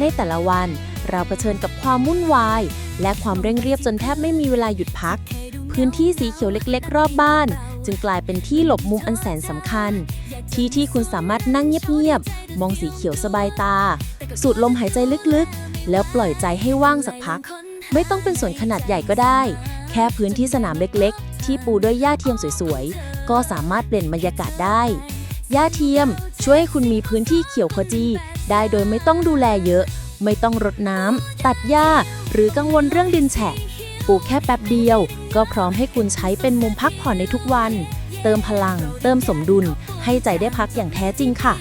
ในแต่ละวัน เราเผชิญกับความวุ่นวาย และความเร่งรีบจนแทบไม่มีเวลาหยุดพัก พื้นที่สีเขียวเล็กๆ รอบบ้าน จึงกลายเป็นที่หลบมุมอันแสนสำคัญ ที่ที่คุณสามารถนั่งเงียบๆมองสีเขียวสบายตา สูดลมหายใจลึกๆ แล้วปล่อยใจให้ว่างสักพัก ไม่ต้องเป็นสวนขนาดใหญ่ก็ได้ แค่พื้นที่สนามเล็กๆ ที่ปูด้วยหญ้าเทียมสวยๆก็สามารถเปลี่ยนบรรยากาศได้หญ้าเทียมช่วยให้คุณมีพื้นที่เขียวขจี ได้โดยไม่ต้องดูแลเยอะ ไม่ต้องรดน้ำตัดหญ้า หรือกังวลเรื่องดินแฉะปลูกแค่แป๊บเดียว ก็พร้อมให้คุณใช้เป็นมุมพักผ่อนในทุกวัน เติมพลัง เติมสมดุล ให้ใจได้พักอย่างแท้จริงค่ะ